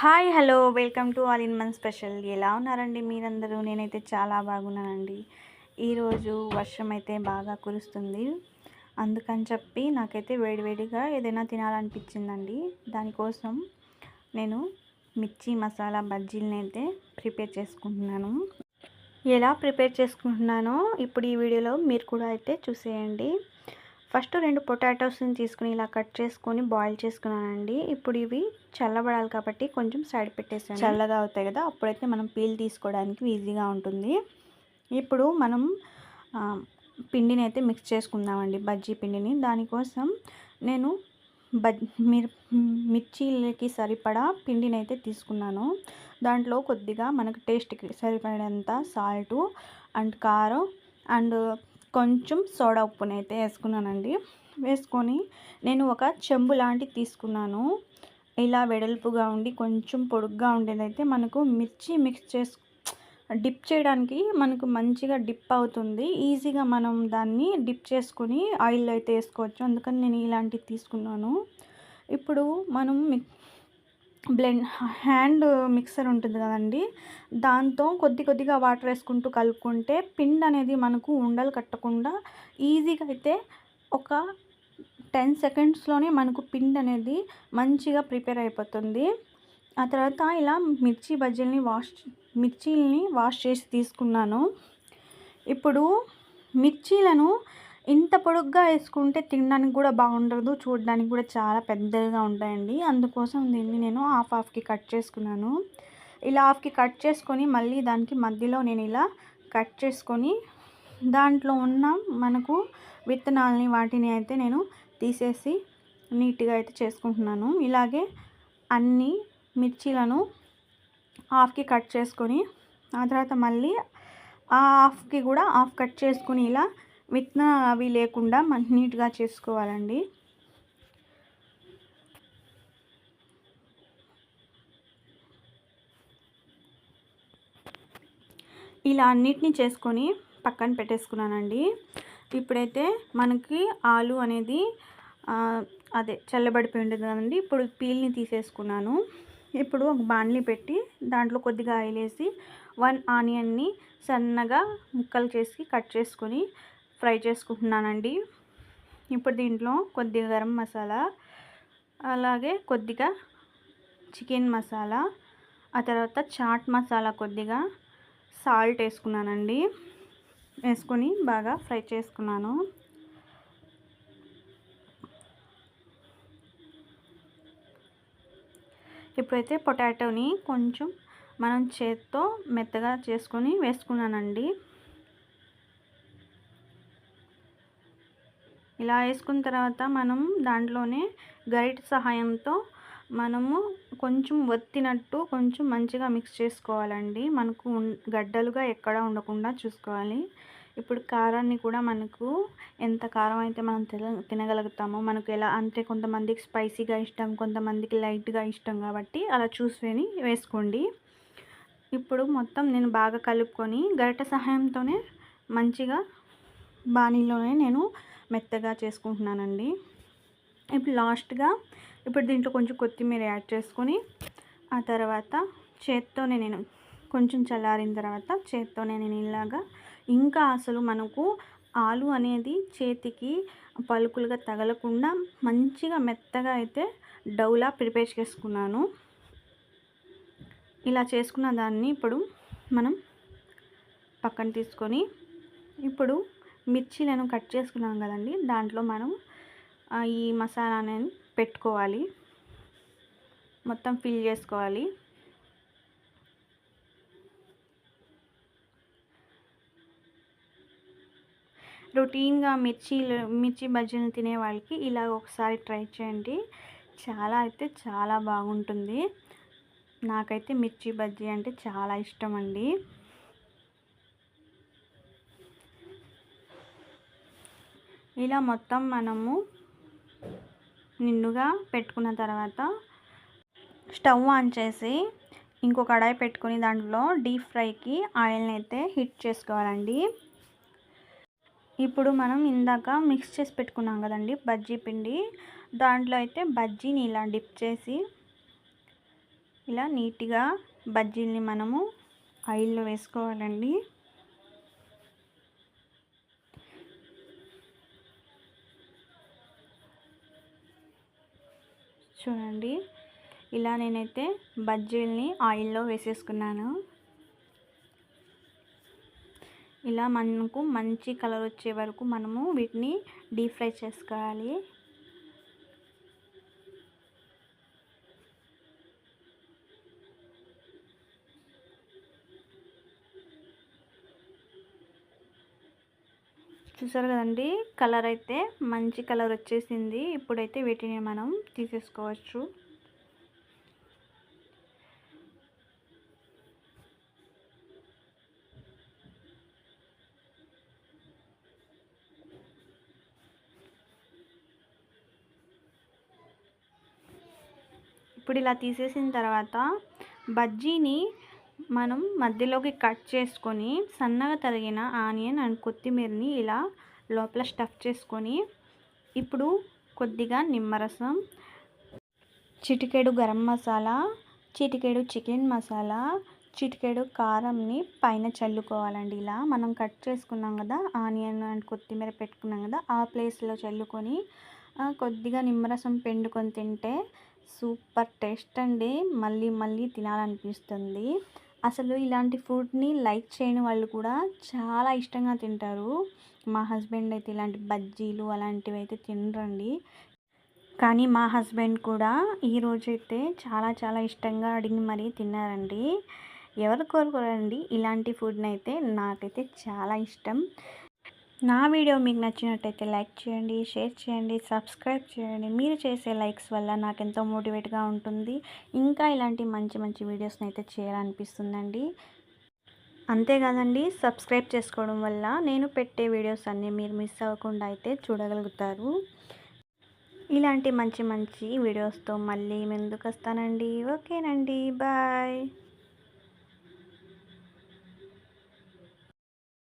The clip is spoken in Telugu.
Hi hello welcome to all in one special. ఎలా ఉన్నారండి మీరందరూ? నేనైతే చాలా బాగున్నానండి. ఈరోజు వర్షం అయితే బాగా కురుస్తుంది. అందుకని చెప్పి నాకైతే వేడివేడిగా ఏదైనా తినాలనిపించిందండి. దానికోసం నేను మిర్చి మసాలా బజ్జీలని అయితే ప్రిపేర్ చేసుకుంటున్నాను. ఎలా ప్రిపేర్ చేసుకుంటున్నానో ఇప్పుడు ఈ వీడియోలో మీరు కూడా అయితే చూసేయండి. ఫస్ట్ రెండు పొటాటోస్ని తీసుకుని ఇలా కట్ చేసుకొని బాయిల్ చేసుకున్నానండి. ఇప్పుడు ఇవి చల్లబడాలి కాబట్టి కొంచెం సైడ్ పెట్టేసాను చల్లగా అవుతాయి కదా అప్పుడైతే మనం పీల్ తీసుకోవడానికి ఈజీగా ఉంటుంది. ఇప్పుడు మనం పిండిని అయితే మిక్స్ చేసుకుందామండి బజ్జీ పిండిని. దానికోసం నేను బజ్ మిర్ మిర్చీలకి సరిపడా పిండిని అయితే తీసుకున్నాను. దాంట్లో కొద్దిగా మనకు టేస్ట్కి సరిపడేంత సాల్టు అండ్ కారం అండ్ కొంచెం సోడా ఉప్పుని అయితే వేసుకున్నానండి. వేసుకొని నేను ఒక చెంబు లాంటిది తీసుకున్నాను. ఇలా వెడల్పుగా ఉండి కొంచెం పొడుగ్గా ఉండేదైతే మనకు మిర్చి మిక్స్ చేసు డిప్ చేయడానికి మనకు మంచిగా డిప్ అవుతుంది. ఈజీగా మనం దాన్ని డిప్ చేసుకొని ఆయిల్లో అయితే వేసుకోవచ్చు. అందుకని నేను ఇలాంటివి తీసుకున్నాను. ఇప్పుడు మనం మిక్ బ్లెండ్ హ్యాండ్ మిక్సర్ ఉంటుంది కదండి. దాంతో కొద్ది కొద్దిగా వాటర్ వేసుకుంటూ కలుపుకుంటే పిండి అనేది మనకు ఉండలు కట్టకుండా ఈజీగా అయితే ఒక టెన్ సెకండ్స్లోనే మనకు పిండి అనేది మంచిగా ప్రిపేర్ అయిపోతుంది. ఆ తర్వాత ఇలా మిర్చి బజ్జీలని వాష్ మిర్చీలని వాష్ చేసి తీసుకున్నాను. ఇప్పుడు మిర్చీలను ఇంత పొడుగ్గా వేసుకుంటే తినడానికి కూడా బాగుండదు చూడడానికి కూడా చాలా పెద్దగా ఉంటాయండి. అందుకోసం దీన్ని నేను హాఫ్ హాఫ్కి కట్ చేసుకున్నాను. ఇలా హాఫ్కి కట్ చేసుకొని మళ్ళీ దానికి మధ్యలో నేను ఇలా కట్ చేసుకొని దాంట్లో ఉన్న మనకు విత్తనాలని వాటిని అయితే నేను తీసేసి నీట్గా అయితే చేసుకుంటున్నాను. ఇలాగే అన్ని మిర్చీలను హాఫ్కి కట్ చేసుకొని ఆ తర్వాత మళ్ళీ ఆ హాఫ్కి కూడా హాఫ్ కట్ చేసుకుని ఇలా విత్తనాలు అవి లేకుండా మంచి నీట్గా చేసుకోవాలండి. ఇలా అన్నిటినీ చేసుకొని పక్కన పెట్టేసుకున్నానండి. ఇప్పుడైతే మనకి ఆలు అనేది అదే చల్లబడిపోయి ఉండదు కదండి. ఇప్పుడు పీల్ని తీసేసుకున్నాను. ఇప్పుడు ఒక బాణలి పెట్టి దాంట్లో కొద్దిగా ఆయిల్ వేసి వన్ ఆనియన్ని సన్నగా ముక్కలు చేసి కట్ చేసుకొని ఫ్రై చేసుకుంటున్నానండి. ఇప్పుడు దీంట్లో కొద్దిగా గరం మసాలా అలాగే కొద్దిగా చికెన్ మసాలా ఆ తర్వాత చాట్ మసాలా కొద్దిగా సాల్ట్ వేసుకున్నానండి. వేసుకొని బాగా ఫ్రై చేసుకున్నాను. ఇప్పుడైతే పొటాటోని కొంచెం మనం చేత్తో మెత్తగా చేసుకొని వేసుకున్నానండి. ఇలా వేసుకున్న తర్వాత మనం దాంట్లోనే గరిట సహాయంతో మనము కొంచెం ఒత్తినట్టు కొంచెం మంచిగా మిక్స్ చేసుకోవాలండి. మనకు గడ్డలుగా ఎక్కడ ఉండకుండా చూసుకోవాలి. ఇప్పుడు కారాన్ని కూడా మనకు ఎంత కారం అయితే మనం తిన తినగలుగుతామో మనకు ఎలా అంటే కొంతమందికి స్పైసీగా ఇష్టం కొంతమందికి లైట్గా ఇష్టం కాబట్టి అలా చూసుకొని వేసుకోండి. ఇప్పుడు మొత్తం నేను బాగా కలుపుకొని గరిట సహాయంతోనే మంచిగా బాణీలోనే నేను మెత్తగా చేసుకుంటున్నానండి. ఇప్పుడు లాస్ట్గా ఇప్పుడు దీంట్లో కొంచెం కొత్తిమీర యాడ్ చేసుకొని ఆ తర్వాత చేత్తోనే నేను కొంచెం చల్లారిన తర్వాత చేత్తోనే నేను ఇలాగా ఇంకా అసలు మనకు ఆలు అనేది చేతికి పలుకులుగా తగలకుండా మంచిగా మెత్తగా అయితే డౌలా ప్రిపేర్ చేసుకున్నాను. ఇలా చేసుకున్న దాన్ని ఇప్పుడు మనం పక్కన తీసుకొని ఇప్పుడు మిర్చీలను కట్ చేసుకున్నాం కదండి. దాంట్లో మనం ఈ మసాలాని పెట్టుకోవాలి. మొత్తం ఫిల్ చేసుకోవాలి. రొటీన్గా మిర్చీలు మిర్చి బజ్జీలు తినే వాళ్ళకి ఇలా ఒకసారి ట్రై చేయండి. చాలా అయితే చాలా బాగుంటుంది. నాకైతే మిర్చి బజ్జీ అంటే చాలా ఇష్టం అండి. ఇలా మొత్తం మనము నిండుగా పెట్టుకున్న తర్వాత స్టవ్ ఆన్ చేసి ఇంకో కడాయి పెట్టుకొని దాంట్లో డీప్ ఫ్రైకి ఆయిల్ని అయితే హీట్ చేసుకోవాలండి. ఇప్పుడు మనం ఇందాక మిక్స్ చేసి పెట్టుకున్నాం కదండి బజ్జీ పిండి. దాంట్లో అయితే బజ్జీని ఇలా డిప్ చేసి ఇలా నీట్గా బజ్జీని మనము ఆయిల్లో వేసుకోవాలండి. చూడండి. ఇలా నేనైతే బజ్జీల్ని ఆయిల్లో వేసేసుకున్నాను. ఇలా మనకు మంచి కలర్ వచ్చే వరకు మనము వీటిని డీప్ ఫ్రై చేసుకోవాలి. చూసారు కదండి? కలర్ అయితే మంచి కలర్ వచ్చేసింది. ఇప్పుడైతే వీటిని మనం తీసేసుకోవచ్చు. ఇప్పుడు ఇలా తీసేసిన తర్వాత బజ్జీని మనం మధ్యలోకి కట్ చేసుకొని సన్నగా తరిగిన ఆనియన్ అండ్ కొత్తిమీరని ఇలా లోపల స్టఫ్ చేసుకొని ఇప్పుడు కొద్దిగా నిమ్మరసం చిటికెడు గరం మసాలా చిటికెడు చికెన్ మసాలా చిటికెడు కారంని పైన చల్లుకోవాలండి. ఇలా మనం కట్ చేసుకున్నాం కదా ఆనియన్ అండ్ కొత్తిమీర పెట్టుకున్నాం కదా ఆ ప్లేస్లో చల్లుకొని కొద్దిగా నిమ్మరసం పిండుకొని తింటే సూపర్ టేస్ట్ అండి. మళ్ళీ మళ్ళీ తినాలనిపిస్తుంది. అసలు ఇలాంటి ఫుడ్ని లైక్ చేయని వాళ్ళు కూడా చాలా ఇష్టంగా తింటారు. మా హస్బెండ్ అయితే ఇలాంటి బజ్జీలు అలాంటివి అయితే తినరండి. కానీ మా హస్బెండ్ కూడా ఈరోజైతే చాలా చాలా ఇష్టంగా అడిగి మరీ తిన్నారండి. ఎవరు కోరుకోరండి? ఇలాంటి ఫుడ్ని అయితే నాకైతే చాలా ఇష్టం. నా వీడియో మీకు నచ్చినట్టయితే లైక్ చేయండి షేర్ చేయండి సబ్స్క్రైబ్ చేయండి. మీరు చేసే లైక్స్ వల్ల నాకు ఎంతో మోటివేట్గా ఉంటుంది. ఇంకా ఇలాంటి మంచి మంచి వీడియోస్ని అయితే చేయాలనిపిస్తుందండి. అంతేకాదండి సబ్స్క్రైబ్ చేసుకోవడం వల్ల నేను పెట్టే వీడియోస్ అన్నీ మీరు మిస్ అవ్వకుండా అయితే చూడగలుగుతారు. ఇలాంటి మంచి మంచి వీడియోస్తో మళ్ళీ ముందుకు వస్తానండి. ఓకేనండి బాయ్.